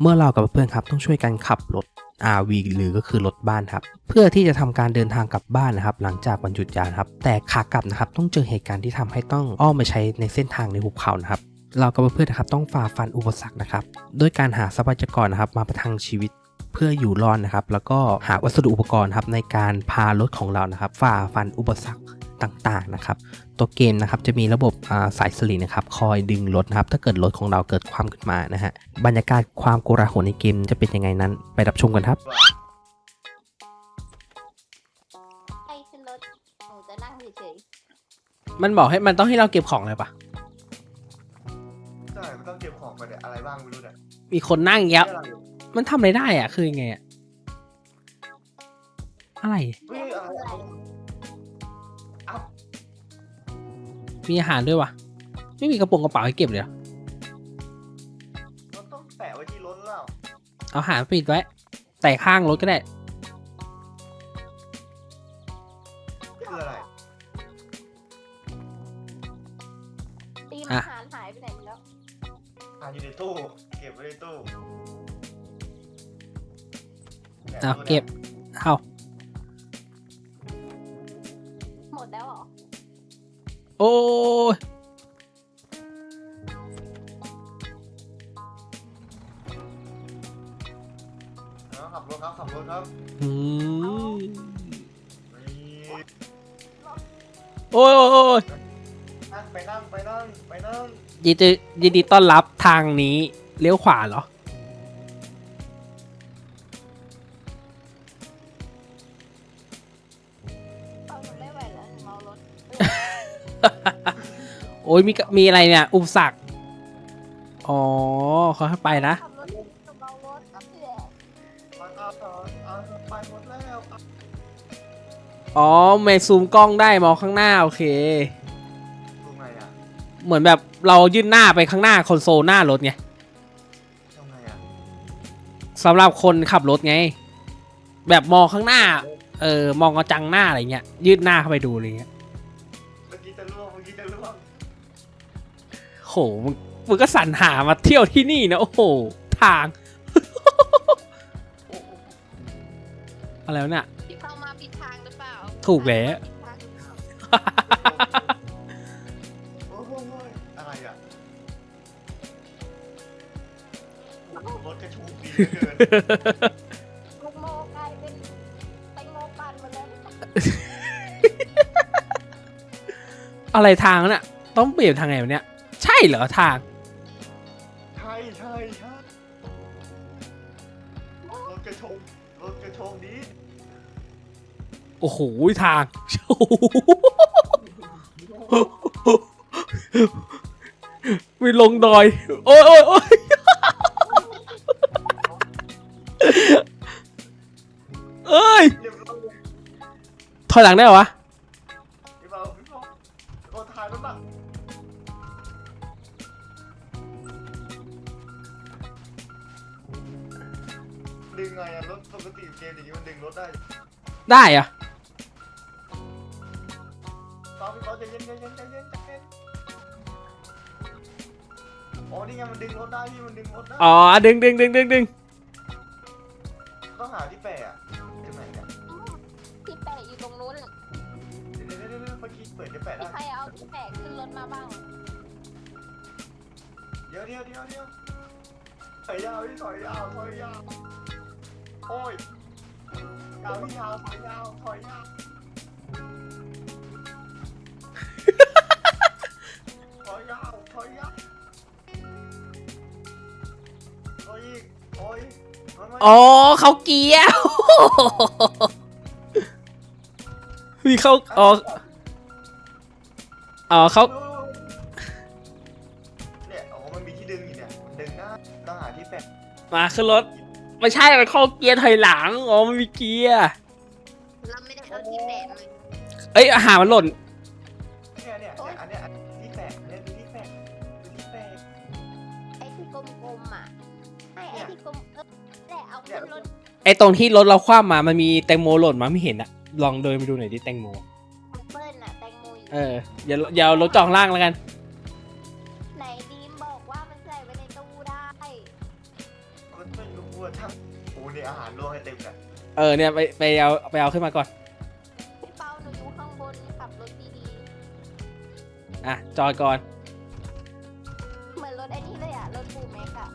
เมื่อเรากับเพื่อนครับต้องช่วยกันขับรถ RV หรือก็คือรถบ้านครับ เพื่อที่จะทำการเดินทางกลับบ้านนะครับ หลังจากวันหยุดยาวนครับ แต่ขากลับนะครับต้องเจอเหตุการณ์ที่ทำให้ต้องอ้อมไปใช้ในเส้นทางในหุบเขานะครับ เรากับเพื่อนนะครับต้องฝ่าฟันอุปสรรคนะครับด้วยการหาทรัพยากรนะครับมาประทังชีวิตเพื่ออยู่รอดนะครับ แล้วก็หาวัสดุอุปกรณ์ครับในการพารถของเรานะครับ ฝ่าฟันอุปสรรค ต่างๆนะครับ ตัวเกมนะครับจะมีระบบอ่าสายสลิงนะครับคอยดึงรถนะครับ ถ้าเกิดรถของเราเกิดความขึ้นมานะฮะบรรยากาศความโกลาหลในเกมจะเป็นยังไงนั้น ไปรับชมกันครับให้ขึ้นรถหนูจะนั่งเฉยมันบอกให้มันต้องให้เราเก็บของเลยปะใช่มันต้องเก็บของไปเนี่ยอะไรบ้างไม่รู้เนี่ยมีคนนั่งเยอะเฮ้ยอะไรอยู่มันทำอะไรได้อะคือยังไงอะอะไรๆเฮ้ยอะไรอะไร มีอาหารด้วยวะไม่มีกระโปรงกระเป๋าให้เก็บเลยเหรอเราต้องแปะไว้ที่รถแล้วเอาอาหารปิดไว้ แต่ข้างรถก็ได้ ยินดียินดีต้อนรับทางนี้เลี้ยวขวาเหรอ เอาหนูไม่ไหวแล้วหนูเมารถโอ้ยมีกะมีอะไรเนี่ย อุปสรรคอ๋อเขาให้ไปนะ ขับรถหนูเมารถก็เพื่อมันเอาเอาเอาไปหมดแล้วเอาอ๋อเมย์ซูมกล้องได้มองข้างหน้า โอเคดูไงอะ เหมือนแบบ เรายื่นหน้าไปข้างหน้าคอนโซลหน้ารถไงทำไงอะสำหรับคนขับรถไง แบบมองข้างหน้า เออมองกระจังหน้าอะไรเงี้ยยื่นหน้าเข้าไปดูอะไรเงี้ยเมื่อกี้จะล่วงเมื่อกี้จะล่วงโหมึงมึงก็สรรหามาเที่ยวที่นี่นะโอ้โหทางโอ้โหอะไรวะเนี่ยที่เข้ามาผิดทางหรือเปล่าถูกแล้ว ผิดทางหรือเปล่า รถกระชูดีเหลือเกินลูกโมกลายเป็นแตงโมปั่นหมดแล้วอะไรทางน่ะ ต้องเปลี่ยนทางไหนวะเนี่ย ใช่เหรอทาง ใช่ใช่ใช่รถกระชงรถกระชงดีโอ้โหทางมีลงดอย โอ้ยโอ้ยโอ้ย เอ้ย เรียบร้อยถอยหลังได้เหรอวะพี่เบาพี่เบาโอ้ถ่ายรถบ้างดึงไงอะรถปกติเกมอย่างนี้มันดึงรถได้ได้อะเบาพี่เบาใจเย็นใจเย็นใจเย็นใจเย็นโอ้นี่ไงมันดึงรถได้พี่มันดึงรถได้อ๋อ ดึงดึงดึงดึงดึงต้อง กี้เปิดจะแปะมีได้ใครเอาที่แปะขึ้นรถมาบ้าง เดี๋ยวเดี๋ยวเดี๋ยวเดี๋ยวถอยยาวพี่ถอยยาวถอยยาวโอ้ยยาวพี่ยาวถอยยาวถอยยาวถอยยาวถอยยาวถอยอีกโอ้ยมันไม่อ๋อเขาเกียร์ มีเขาอ๋อ อ๋อเขาเนี่ยอ๋อมันมีที่ดึงอยู่เนี่ยดึงได้ต้องหาที่แปะมาขึ้นรถไม่ใช่มันเข้าเกียร์ถอยหลังอ๋อมันมีเกียร์เราไม่ได้เอาที่แปะเลยเอ้ยอาหารมันหล่นเนี่ยเนี่ยเนี่ยอันเนี้ยอันที่แปะเนี่ยดูที่แปะดูที่แปะ ไอ้ที่กลมๆอะไอ้ไอ้ที่กลมเออแหละเอาขึ้นรถ ไอตรงที่รถเราคว้ามามันมีแตงโมหล่นมาไม่เห็นอะลองเดินไปดูหน่อยดิแตงโม เอออย่าอย่าเอารถจองล่างแล้วกัน ไหนดีมบอกว่ามันใส่ไว้ในตู้ได้มันไม่รู้ว่าทั้งโอ้เนี่ยอาหารลวกให้เต็มเลยเออเนี่ยไปไปเอาไปเอาขึ้นมาก่อน พี่เปาหนูอยู่ข้างบนขับรถดีอะจอดก่อน ๆ เหมือนรถไอ้นี่เลยอะรถบูแม็กอะ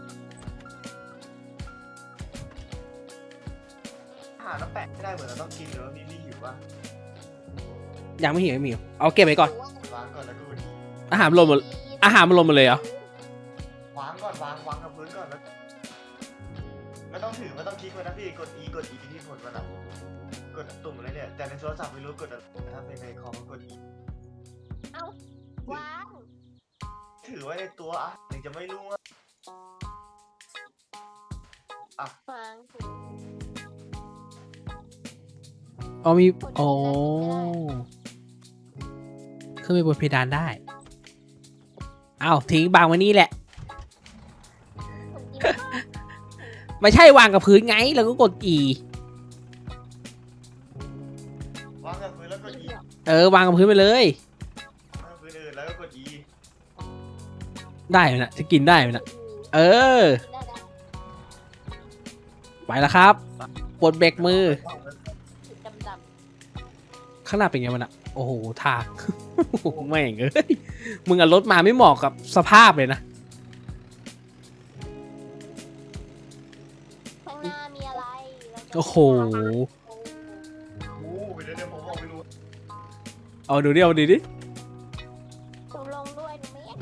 อาหารต้องแปะไม่ได้เหมือนเราต้องกินหรือว่ามีมีหิวป่ะ ยังไม่หิวไม่หิวเอาเก็บไว้ก่อน วางก่อนแล้วก็ดีอาหารมันหล่นหมดอาหารมันหล่นหมดเลยเหรอวางก่อนวางวางกับพื้นก่อนแล้วไม่ต้องถือไม่ต้องคลิกไว้นะพี่กด E กด E ที่ผลมันอะกดตุ่มอะไรเนี่ยแต่ในโทรศัพท์ไม่รู้กดอะไรแต่ถ้าเป็นในคอมกด E วางถือไว้ในตัวอะถึงจะไม่รู้ว่าวางถูกอ๋อมีโอ้ ขึ้นไปบนเพดานได้ เอาทิ้งบางไว้นี่แหละถูกจริงไม่ใช่วางกับพื้นไง แล้วก็กด E วางกับพื้นแล้วกด E เออ วางกับพื้นไปเลยวางกับพื้นอื่นแล้วก็กด E ได้ไหมนะจะกินได้ไหมนะเออได้ได้ไปแล้วครับ ปลดเบรกมือสีดำข้างหน้าเป็นไงมันอะโอ้โห ทาง แม่งเอ้ย มึงเอารถมาไม่เหมาะกับสภาพเลยนะๆข้างหน้ามีอะไรเราจะโอ้โห โอ้ไปเดี๋ยวเดี๋ยวผมบอกไม่รู้เอาดูดิเอาดูดิหนูลงด้วยหนูไม่อยาก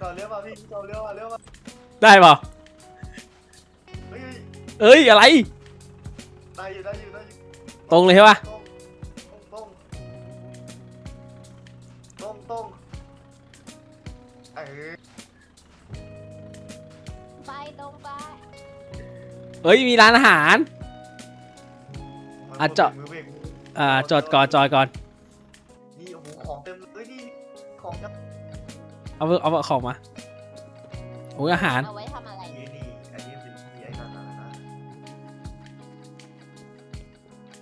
ต่อเร็วมาพี่ต่อเร็วมาเร็วมาได้เปล่าเฮ้ยเอ้ย อะไร ได้อยู่ได้อยู่ได้อยู่ตรงเลยใช่ปะ เอ้ยมีร้านอาหาร อะจอดมือเบรกอ่าจอดก่อนจอดก่อนนี่โอ้โหของเต็มเลยนี่ของจะเอาเอาเอาของมาโอ้ยอาหารเอาไว้ทำอะไรนี่นี่อันนี้เป็นที่ไอ้นั่นนะนะ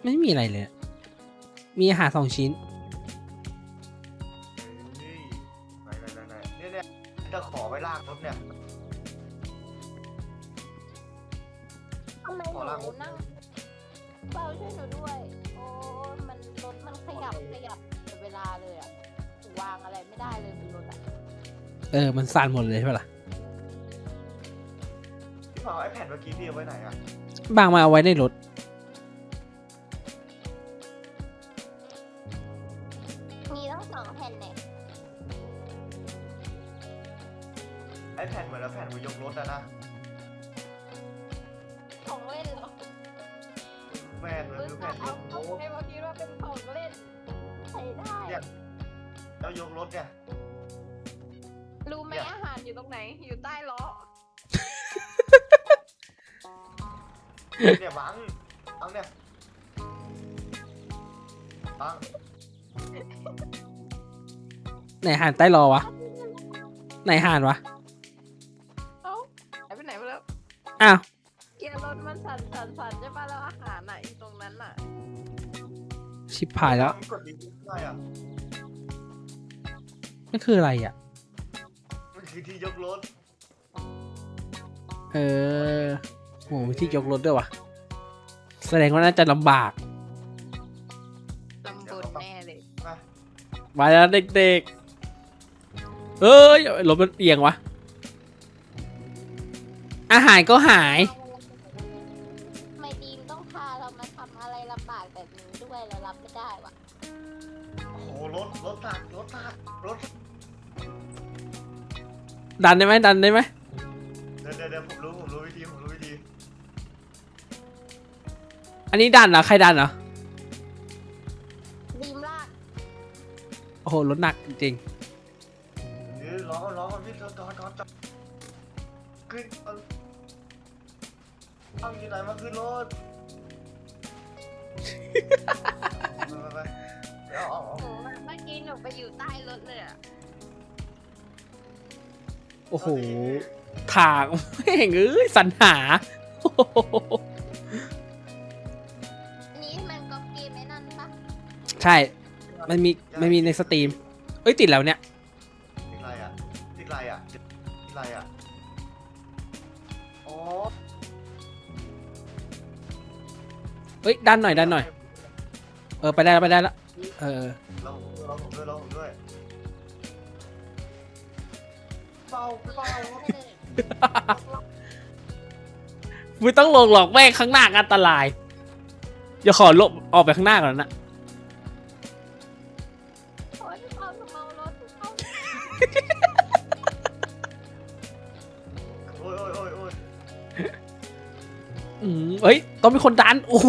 ไม่มีอะไรเลยอะมีอาหารสองชิ้น เออ มันสั่นหมดเลยใช่ปะล่ะ พี่เผาไอ้แผ่นเมื่อกี้พี่เอาไว้ไหนอะบางมาเอาไว้ในรถ มีตั้งสองแผ่นเนี่ยไอ้แผ่นเหมือนแล้วแผ่นมือยกรถอะนะของเล่นเหรอแผ่นมันมึงคือแผ่อะนยเอากเอารถให้มาคิดว่าเป็นของเล่นใช้ได้แล้วยกรถเนี่ย รู้ไหมเนี่ยอาหารอยู่ตรงไหน อยู่ใต้ล้อ เนี่ยบังบังเนี่ยบังไหนหานใต้รอวะ ไหนหานวะ เอ้าหายไปไหนไปแล้ว อ้าว เกียร์รถมันสั่นสั่นสั่นใช่ป่ะแล้วอาหารไหนะอยู่ตรงนั้นน่ะ ชิบหายแล้ว บังกดดีได้อะนี่คืออะไรอะมัน คือที่ยกรถ เออโหมีที่ยกรถด้วยวะแสดงว่าน่าจะลำบาก ลำบนแน่เลย มามาแล้วเด็กๆ เอ้ยรถมันเอียงวะ อาหารก็หาย ทำไมดีมต้องพาเรามาทำอะไรลำบากแบบนี้ด้วยเรารับไม่ได้วะโอ้โหรถรถตักรถตักรถ ดันได้ไหมดันได้ไหมเดี๋ยวเดี๋ยวเดี๋ยวผมรู้ผมรู้วิธีผมรู้วิธีอันนี้ดันเหรอใครดันเหรอดีมลากโอ้โหรถหนักจริงเดี๋ยวล้อล้อมันพี่จอดจอดจอดจอดขึ้นเอาเอาอยู่ไหนมาขึ้นรถไปไปไปเดี๋ยวเอาเอาหนูเมื่อกี้หนูไปอยู่ใต้รถเลยอะๆ โอ้โหถางแม่งเอ้ยสรรหาอสันนี้มันก็เกมไม่นั่นปะใช่ มันมีมันมีในสตรีม เอ้ยติดแล้วเนี่ย ติดอะไรอะติดอะไรอะติดอะไรอะอเฮ้ยดันหน่อยดันหน่อย เออไปได้แล้วไปได้แล้ว เออ เราเราผมด้วยเราผมด้วย เบาเบาไม่ต้องลงหรอกแม่งข้างหน้าอันตรายอย่าขอลบออกไปข้างหน้าก่อนนะโอ้ยพี่เปาหนูเมารถพี่เปาโอ้ยโอ้ยโอ้ยโอ้ยอืมเฮ้ยต้องมีคนดันโอ้โห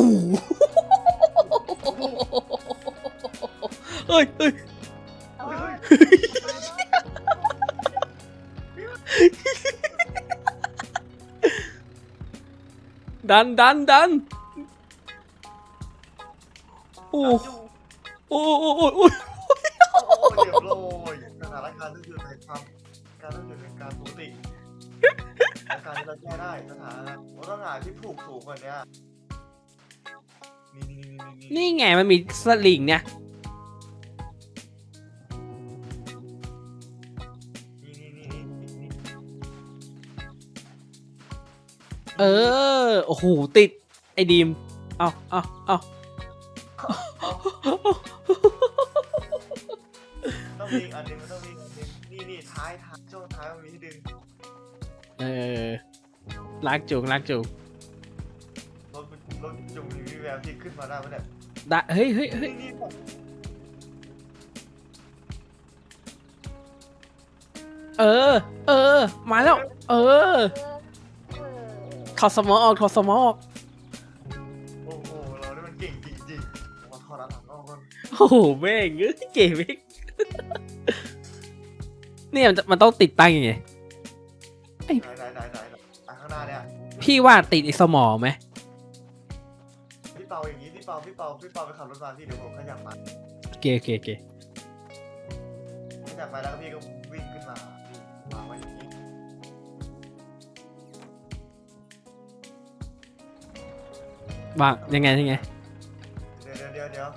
เฮ้ยเฮ้ย ดันดันดันโอ้โอ้โอ้โอ้โอ้โอ้ยเรียบร้อยสถานการณ์ที่อยู่ในความการต้องอยู่ในการปกติสถานการณ์ที่เราแก้ได้สถานการณ์เราต้องหาที่ผูกสูงกว่านี้นี่นี่นี่นี่นี่ไงมันมีสลิงเนี่ย เออ โอ้โห ติด ไอ้ดีม เอาเอาเอาต้องมีอีกอันหนึงมันต้องมีอีกอันหนึงนี่นี่ท้ายท้ายช่วงท้ายมันมีที่ดึงเออลากจูงลากจูงรถรถจุ่มมีแววที่ขึ้นมาได้ไหมเนี่ยได้เฮ้ยเฮ้ยเฮ้ยนี่นี่ผมเออ เออ มาแล้ว เออ เออ ถอดสมองออกถอดสมองออกโอ้โหเรานี่มันเก่งจริงๆมาถอดหลังออกก่อนโอ้โหแม่งเอ้ยเก๋แม่งเนี่ยมันจะมันต้องติดตั้งยังไง ไหนไหนไหนไหนอะข้างหน้าเนี่ยพี่ว่าติดไอ้สมองไหมพี่เปาอย่างนี้พี่เปาพี่เปาพี่เปาไปขับรถมาพี่เดี๋ยวผมขยับมาเกเกเกขยับไปแล้วพี่ก็ วางยังไงยังไง เดี๋ยวเดี๋ยวเดี๋ยว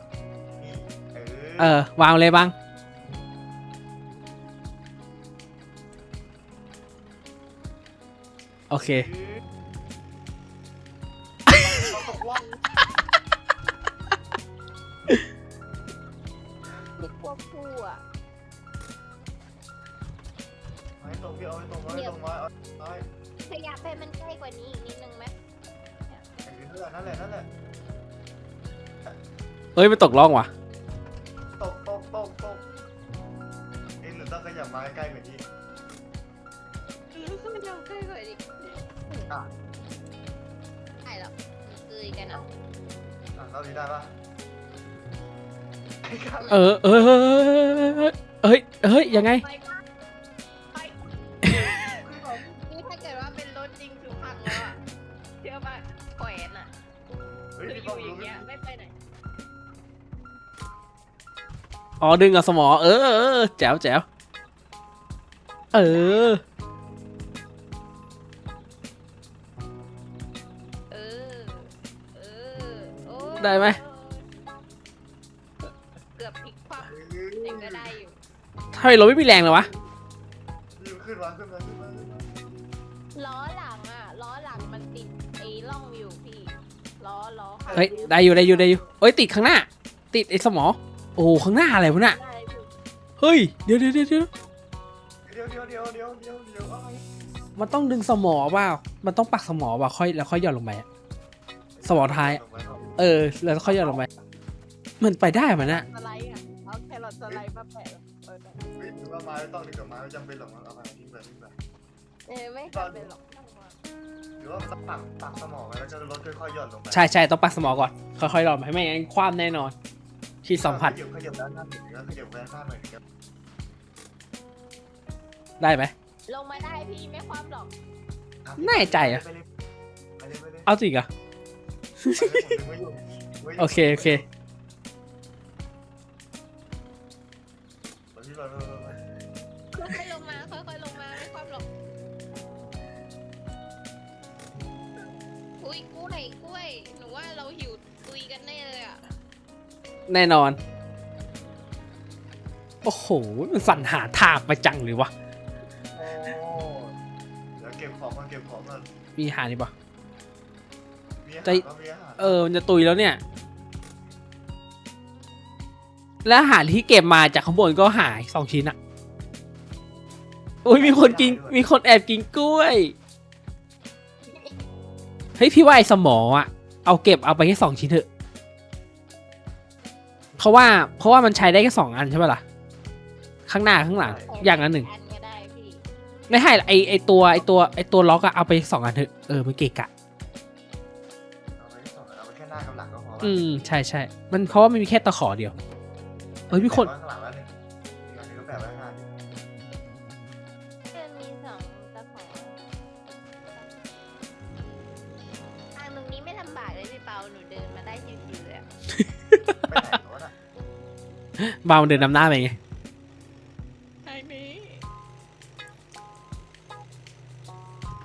นี่เออเออวางเลยบ้าง โอเคเราตกล่องเด็กควบคู่อะไว้ตรงพี่เอาไว้ตรงไว้ตรงไว้เอาไว้ขยับให้มันใกล้กว่านี้อีกนิดนึงไหมเออ นั่นแหละนั่นแหละนั่นแหละเฮ้ย มันตกล่องว่ะ ตกตกตกตกเอ๊ะหรือต้องขยับมาใกล้ๆกว่านี้มันยังใกล้กว่านี้อะใช่หรอกมันคุยกันอะอะเราดีได้ปะเออเออเออเฮ้ยเฮ้ยยังไง ไปปะไป อ๋อดึงกับสมอเออเออเออแจ๋วแจ๋วเออ เออ เออโอ้ได้ไหม เกือบพลิกคว่ำแต่ก็ได้อยู่ ทำไมเราไม่มีแรงเลยวะนี่ขึ้นมาขึ้นมาขึ้นมาขึ้นมาล้อหลังอะ ล้อหลังมันติดไอ้ร่องอยู่พี่ ล้อล้อขาเฮ้ย ได้อยู่ได้อยู่ได้อยู่เอ้ยติดข้างหน้า ติดไอ้สมอ โอ้โหข้างหน้าอะไรวะน่ะได้พี่เฮ้ยเดี๋ยวเดี๋ยวเดี๋ยวเดี๋ยวเดี๋ยวเดี๋ยวเดี๋ยวเดี๋ยวเดี๋ยวเดี๋ยวอะไรมันต้องดึงสมอเปล่ามันต้องปักสมอเปล่าค่อยแล้วค่อยหย่อนลงไปอะ สมอท้าย เออ แล้วค่อยหย่อนลงไปมันไปได้มันน่ะสไลด์อะเอาแครอทสไลด์มาแปะเออเฮ้ยหรือว่าไม้ไม่ต้องหรือกับไม้ไม่จำเป็นหรอกมั้งเอามาทิ้งไปทิ้งไปเออไม่จำเป็นหรอกนั่งมาหรือว่ามันต้องปักปักสมองไว้แล้วจะลดค่อยๆหย่อนลงไปใช่ใช่ต้องปักสมอก่อนค่อยๆหย่อนไปไม่งั้นคว่ำแน่นอน ที่สัมผัสขยับขยับด้านหน้าหน่อยขยับด้านหน้าหน่อยครับได้ไหม ลงมาได้พี่ไม่ความหรอกแน่ใจอะไปเลยไปเลยไปเลยเอาจริงเหรอะไปเลยผมดึงไว้อยู่ไว้ยู่โอเคโอเคไปพี่ไปไปไปไปค่อยๆลงมาค่อยๆลงมาไม่ความหรอกอุ้ยกล้วยกล้วยหนูว่าเราหิวตุยกันแน่เลยอะ แน่นอน โอ้โห มันสั่นหาทางไปจังเลยวะโอ้เดี๋ยวเก็บของก่อนเก็บของก่อนมีหานี่ปะ มีมีอาใจ หารก็มีอาหารเออ มันจะตุยแล้วเนี่ย และอาหารที่เก็บมาจากข้างบนก็หายสองชิ้นอะโอ้ยมีคนกิน มีคนแอบกินกล้วย เฮ้ย พี่ว่าไอ้สมออะเอาเก็บเอาไปแค่สองชิ้นเถอะเพ ราะว่าเพราะว่ามันใช้ได้แค่สองอันใช่ปะล่ะข้างหน้าข้างหลังอย่างละหนึ่งอันก็ได้พี่ไม่ให้ไอไอตัวไอตัวไอตัวล็อกอะเอาไปสองอันเถอะเออมันเกะกะ เอาไปสองเอาไปแค่หน้ากับหลังก็พออืมใช่ใช่มันเพราะว่ามันมีแค่ตะขอเดียวเอ้ยมีคนแปะไว้ข้า บาวมันเดินนำหน้าไปไงทางนี้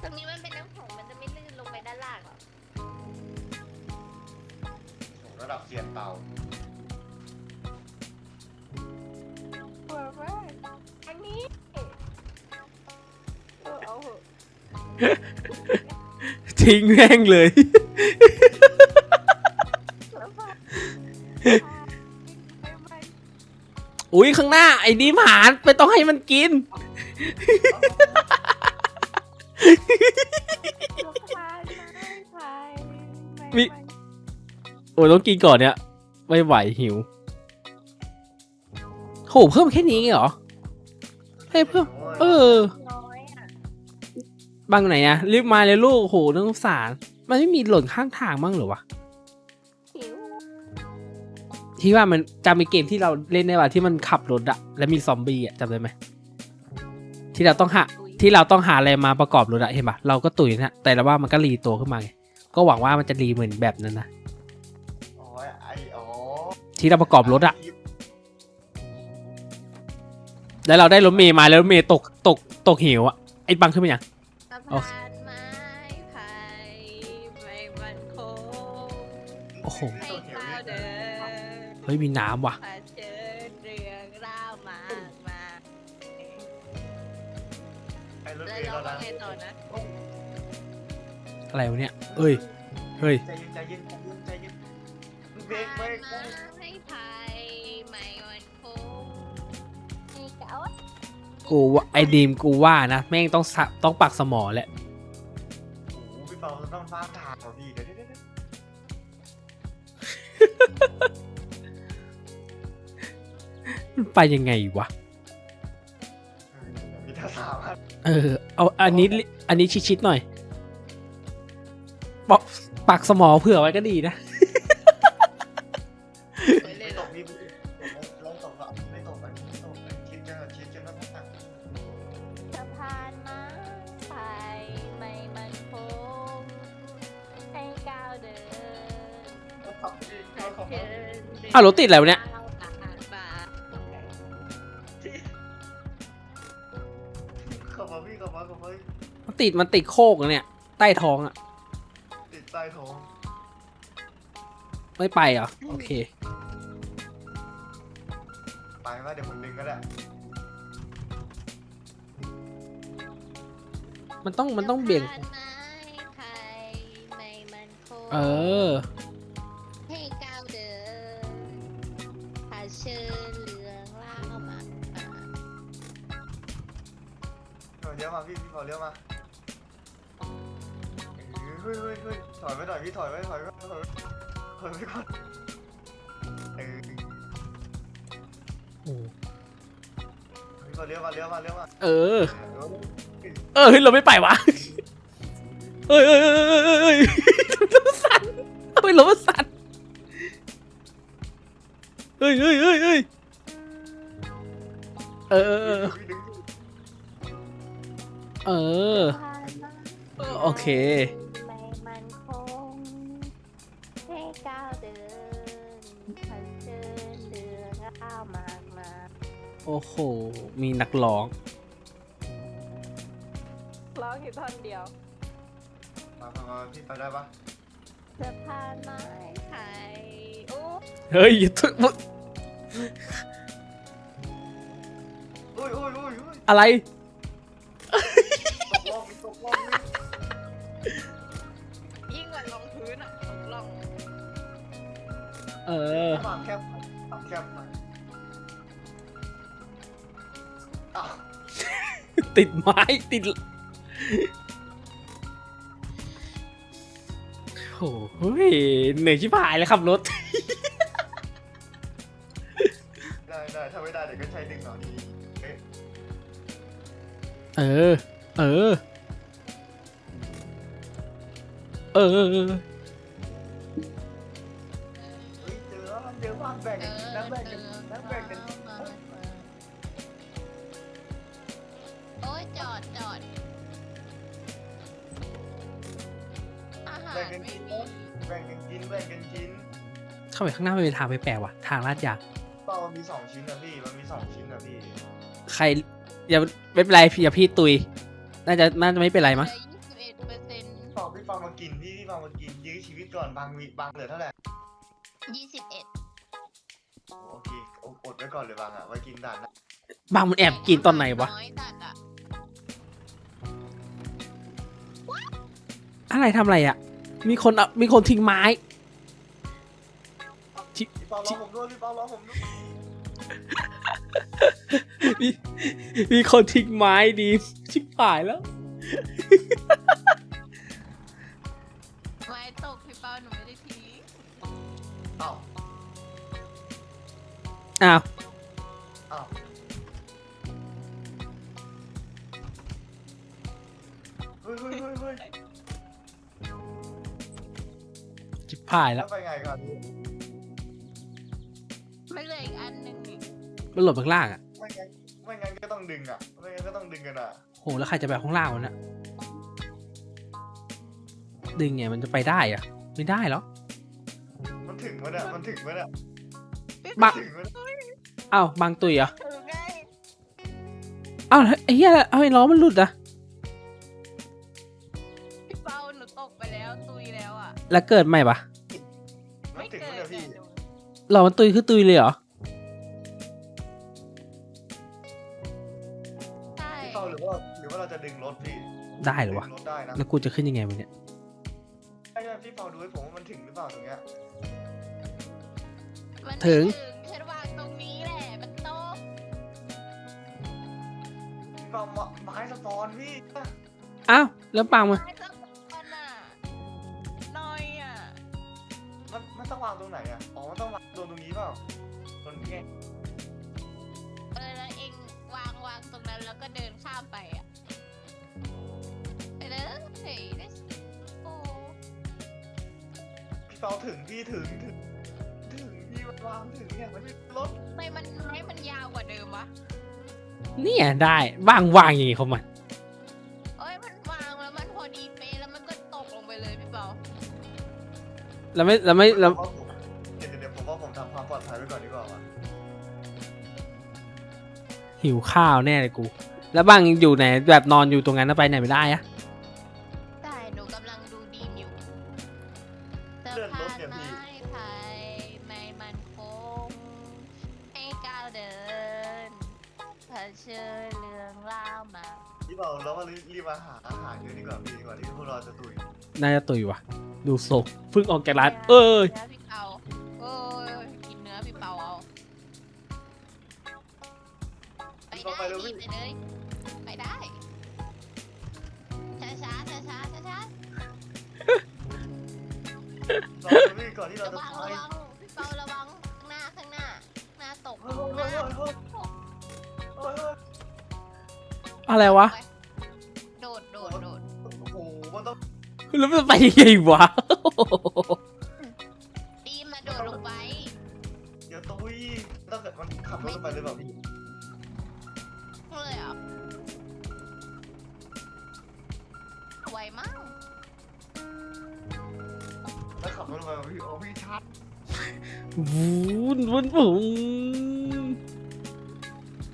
ตรงนี้มันเป็นน้ำโขงมันจะไม่ลื่นลงไปด้านล่างหรอผมระดับเซียนเตาเปิดไว้อันนี้เออเอาเหอะทิ้งแม่งเลยแล้วพอไม่ไม่ อุ้ยข้างหน้าไอ้นี่หมานไม่ต้องให้มันกินลูกค้าไม่ไปไม่มีไปโอ้ยต้องกินก่อนเนี่ย ไม่ไหวหิวโหเพิ่มแค่นี้เองเหรอเฮ้ยเพิ่มเออน้อยอะบางไหนอะรีบมาเลยลูกโหน่าสงสาร มันไม่มีหล่นข้างทางบ้างเหรอวะหิว ที่ว่ามันจำไอเกมที่เราเล่นได้ว่าที่มันขับรถอะแล้วมีซอมบี้อะจำได้ไหมที่เราต้องหาอุ๊ยที่เราต้องหาอะไรมาประกอบรถอะเห็นปะเราก็ตุยนะแต่ละว่ามันก็รีตัวขึ้นมาไงก็หวังว่ามันจะรีเหมือนแบบนั้นนะอ๋อไอ้อ๋อที่เราประกอบรถอะแล้วเราได้รถเมย์มาแล้วรถเมย์ตกตกตกเหวอะไอ้บังขึ้นมายัง สะโอเคพานไม้ไผ่ไม่มันคงโอ้โหให้ก้าวเดินเฮ้ยมีน้ำว่ะเผชิญเรื่องราวมากมายไอ้รถแล้วเมล์เราเราว่าดังไงต่อนะอะไรวะเนี่ย เอ้ย เฮ้ย ใจเย็นใจเย็นใจเย็นใจเย็นเบรกเบรกเบรกให้ไผ่ไม่มันคงให้ก้าวกูว่าไอ้ดีมกูว่านะ แม่งต้องสะต้องปักสมอแหละ โอ้โหพี่เปาต้องสร้างทางเหรอพี่เดี๋ยวเดี๋ยวเดี๋ยวเดี๋ยว ไปยังไงวะ มีท่าทางอะเออ เอาอันนี้อันนี้ชิดๆหน่อยปักปักสมอเผื่อไว้ก็ดีนะ ไม่ตกพี่ไม่ตกอะไม่ตกอะไม่ตกอะชิดจะชิดจะไม่ต้องสะพานไม้ไผ่ไม่มันคงให้ก้าวเดิน ก็ขับพี่ก็ขับเผมาชิญเรื่องอ้าวรถติดอะไรวะเนี่ย ติดมันติดโคกอะเนี่ย ใต้ท้องอะติดใต้ท้องไม่ไปเหรอ โอเค ไปว่าเดี๋ยวผมดึงก็ได้มันต้องมันต้องเบี่ยงสะพานไม้ไผ่ไม่มันคงเออ ให้ก้าวเดินเผชิญเรื่องราวมากมายเออเลี้ยวมาพี่พี่ขอเลี้ยวมา เฮ้ยเฮ้ยเฮ้ยถอยไว้หน่อยพี่ถอยไว้ถอยไว้ถอยไว้ถอยไว้ก่อนเออโอ้พี่ขอเลี้ยวมาเลี้ยวมาเลี้ยวมาเออ เออเออเฮ้ยเราไม่ไปวะเอ้ยเอ้ยเอ้ยเอ้ยเอ้ยรถสั่นเฮ้ยรถสั่นเฮ้ยเฮ้ยเฮ้ยเฮ้ยเออเออเออพี่ดึง เออ โอเค อ้โห มีนักร้องร้องแค่ท่อนเดียวมามามาพี่ไปได้ปะสะพานไม้ไผ่โอ้เฮ้ยอย่าทุบอุ้ยอุ้ยอุ้ยอุ้ยอะไร ติดไม้ติด โอ้โหเหนื่อยชิบหายเลยขับรถ ได้ได้ถ้าไม่ได้เดี๋ยวก็ใช้ดึงเอาดีเอ๊ะเออ เออ เออ แบ่งกันกินแบ่งกันกินเข้าไปข้างหน้าไม่เป็นทางไปแปลกๆว่ะทางลาดยางเปล่ามันมีสองชิ้นนะพี่มันมีสองชิ้นนะพี่ใครอย่าไม่เป็นไรพี่อย่าพี่ตุย น่าจะน่าจะไม่เป็นไรมั้งเหลือ21เปอร์เซ็นต์เปล่าพี่ฟังมากินพี่พี่ฟังมากินยื้อชีวิตก่อนบางวิบางเหลือเท่าไหร่21โอเคอดอดไว้ก่อนเลยบางอะไว้กินด่านหนะบางมันแอบกินตอนไหนวะน้อยจัดอะอะไรทำอะไรอะ มีคนเอามีคนทิ้งไม้ พี่เปารอผมด้วยพี่เปารอผมด้วยมีมีคนทิ้งไม้ดี ชิบหายแล้วไม้ตกพี่เป้าหนูไม่ได้ทิ้งอ้าวอ้าวอ้าวเฮ้ยเฮ้ยเฮ้ยเฮ้ย ชิบหายแล้แล้ววไปไงกันไม่เหลืออีกอันหนึ่งอีกมันหลบข้างล่างอะไม่งั้นไม่งั้นก็ต้องดึงอะไม่งั้นก็ต้องดึงกันอะโหแล้วใครจะไปข้างล่างวะเนี่ยดึงไงมันจะไปได้อะ ไม่ได้แล้วมันถึงวะเนี่ยมันถึงวะเนี่ยบักถึงวะเนี่ยอ้าวบางตุยเหรอะถือไงอ้าวไอ้เหี้ยเอาไอ้ล้อมันหลุดอะ แล้วอะแล้วเกิดใหม่ปะมันถึงวะเนี่ยพี่หนูล้อมันตุยคือตุยเลยเหรอใช่พี่เปาหรือว่าหรือว่าเราจะดึงรถพี่ได้เหรอวะดึงรถได้นะแล้วกูจะขึ้นยังไงวะเนี่ยใช่ใช่พี่เปาดูให้ผมว่ามันถึงหรือเปล่าตรงเนี้ยมันไม่ถึงฉันวางตรงนี้แหละมันตกพี่เปามาไม้สปอนพี่อ้าวแล้วปางมัน เดินข้ามไปอะไปเลยเฮ้ยได้สิโอ้พี่เปาถึงพี่ถึงถึงถึงพี่มันวางถึงเนี่ยมันไม่รถทำไมมันไม้มันยาวกว่าเดิมวะเนี่ยได้วางวางอย่างงี้เขามาเอ้ยมันวางแล้วมันพอดีเป๊ะแล้วมันก็ตกลงไปเลยพี่เปาแล้วไม่แล้วไม่แล้วผมว่าผมเดี๋ยวเดี๋ยวผมว่าผมทำความปลอดภัยไว้ก่อนดีกว่าวะหิวข้าวแน่เลยกู แล้วบางอยู่ไหนแบบนอนอยู่ตรงนั้นแล้วไปไหนไม่ได้อะใช่หนูกำลังดูดีมอยู่สะพานไม้ไผ่ไม่มันคงให้ก้าวเดินเผชิญเรื่องราวมาพี่เปาแล้วว่ารีบมาหาอาหารเยอะดีกว่าพี่ดีกว่าที่พวกเราจะตุยน่าจะตุยวะดูศพเพิ่งออกจากร้านเอ้ยเนื้อพี่เปาโอ้ยกินเนื้อพี่เปาเอาไปได้พี่ไปเลย อพี่ก่อนที่เราระจะวังตายระวังพี่เปาระวังข้างหน้าข้างหน้าหน้าตกหน้าตกเฮ้ยอะไรวะโดดโดดโดดโอ้โหมันต้องแล้วมันไปยังไงวะ ดีมมาโดดลงไปเดี๋ยวตุยต้องเกิดมันขับรถไปหรือเปล่าพี่เลยเหรอะไวมาก แล้วขับรถไปพี่โอ้พี่ชัดวูนวุนวุน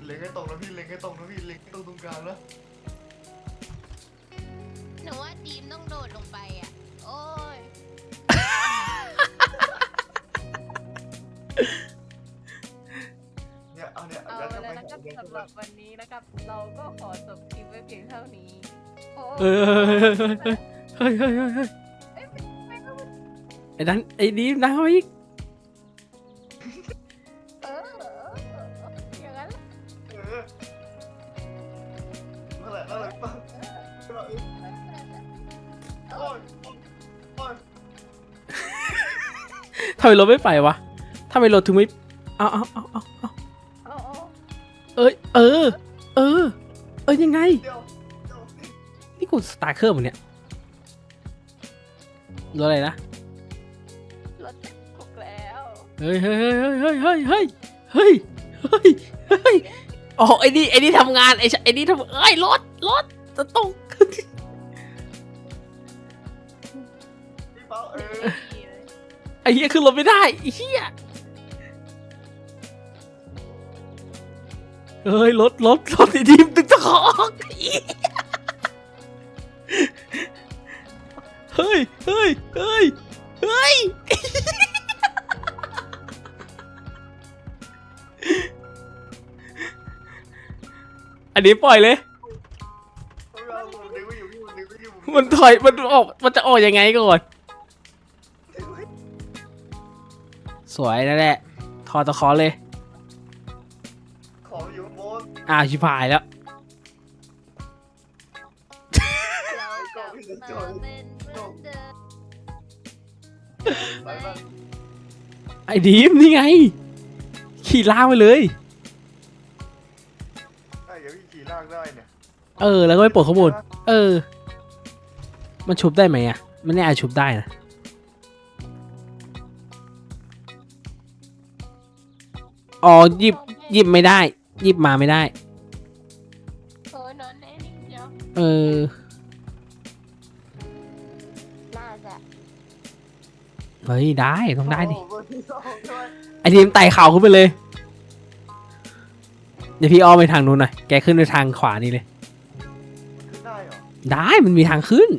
เล็งให้ตรงนะพี่เล็งให้ตรงนะพี่เล็งให้ตรงตรงกลางนะหนูว่าดีมต้องโดดลงไปอะ โอ้ยเนี่ยเอาเนี่ยเอายัดเข้าแล้วไปนะครับยัดเข้าสำหไปรับวันนี้นะครับ เราก็ขอจบคลิปไว้เพียงเท่านี้โอ้เออเฮ้ยเฮ้ยเฮ้ยเฮ้ย ไม่ไม่ไม่ไอ้นั้นไอ้ดีนั่งเข้าไปอีกเออเออเอออย่างนั้นเออนั่นแหละนั่นแหละปังโอ้ยโอ้ยทำไมรถไม่ไปวะทำไมรถถึงไม่เอาเอาเอาเอาเอาเอาเอาเอ้ยเออ เออ เออยังไง เดี๋ยวเดี๋ยวนี่กูสตาร์เครื่องมันเนี่ยรถอะไรนะรถถูกแล้ว เฮ้ยเฮ้ยเฮ้ยเฮ้ยเฮ้ยเฮ้ยเฮ้ยเฮ้ยเฮ้ยอ๋อไอ้นี่ไอ้นี่ทำงานไอ้ชไอ้นี่ทำเอ้ยรถรถจะตกพี่เป้าเออดีเลยไอ้เหี้ยขึ้นรถไม่ได้ไอ้เหี้ยเฮ้ยรถรถรถไอ้ดีมตึกตะขอกเฮ้ยเฮ้ยเฮ้ยเฮ้ย อันนี้ปล่อยเลยเราผมนึกว่าอยู่พี่ผมนึกว่าอยู่ผมมันถอยมันออกมันจะออกยังไงก่อน สวยนั่นแหละทอตะคอเลย ของอยู่ข้างบนอ่าชิบหายแล้ว เรากลับมาเป็นเหมือนเดิมไปบ้านไอ้ดีมนี่ไง ขี่ล่างไปเลย เออ แล้วก็ไปปลดข้างบนเออ มันชุบได้ไหมอะ มันไม่อาจชุบได้นะ อ๋อหยิบหยิบไม่ได้หยิบมาไม่ได้โอ้ยนอนแน่นิดเดียวเออ น่าจะเฮ้ย ได้ ต้องได้ดิ โอ้โหพี่ต้องด้วยไอ้ดีมไต่เขาขึ้นไปเลย เดี๋ยวพี่อ้อมไปทางนู้นหน่อย แกขึ้นไปทางขวานี่เลย ได้เหรอได้มันมีทางขึ้น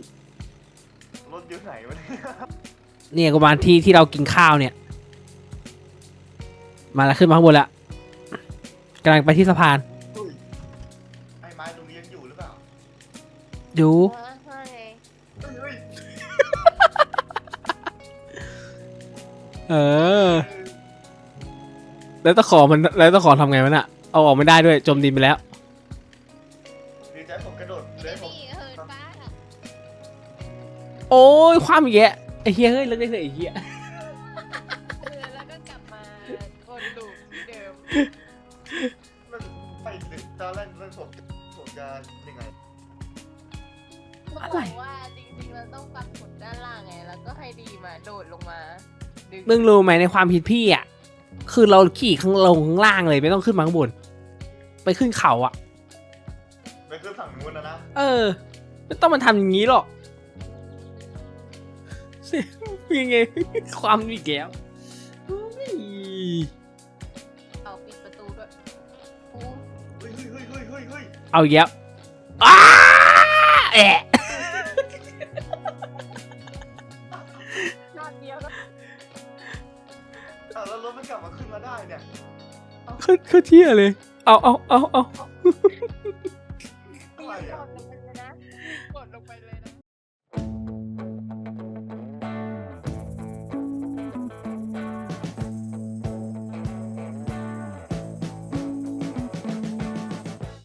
รถอยู่ไหนวะเนี่ยเนี่ยก็มาที่ที่เรากินข้าวเนี่ย มาแล้วขึ้นมาข้างบนแล้วกำลังไปที่สะพานอุ้ยไอ้ไม้ตรงนี้ยังอยู่หรือเปล่าดูเออว่าไงเฮ้ยเฮ้ยเออ แล้วตะขอมันแล้วตะขอทำไงวะน่ะเอาออกไม่ได้ด้วยจมดินไปแล้ว โอ้ยความอีกแยะไอ้เฮียเฮ้ยเลิกได้เลยไอ้เฮียเออแล้วก็กลับมาวนลูปที่เดิมมันไปถึงตอนแรกมันผมผมจะยังไงเขาบอกว่าจริงๆเราต้องปักหมุดด้านล่างไง แล้วก็ให้ดีมาโดดลงมาดึงมึงรู้ไหมในความผิดพี่อะคือเราขี่ข้างลงข้างล่างเลยไม่ต้องขึ้นมาข้างบน ไปขึ้นเขาอะไปขึ้นฝั่งนู้นนะนะเออ ไม่ต้องมาทำอย่างนี้หรอกเสี ยยังไงความอีกแล้วเฮ้ยเอาปิดประตูด้วยโอ้เฮ้ยเฮ้ยเฮ้ยเฮ้ยเฮ้ยเอาอีกแล้วอ้าแอะยอดเดียวก็อะแล้วรถมันกลับมาขึ้นมาได้เนี่ย โคตรโคตรเที่ยเลย เอาเอาเอาเอา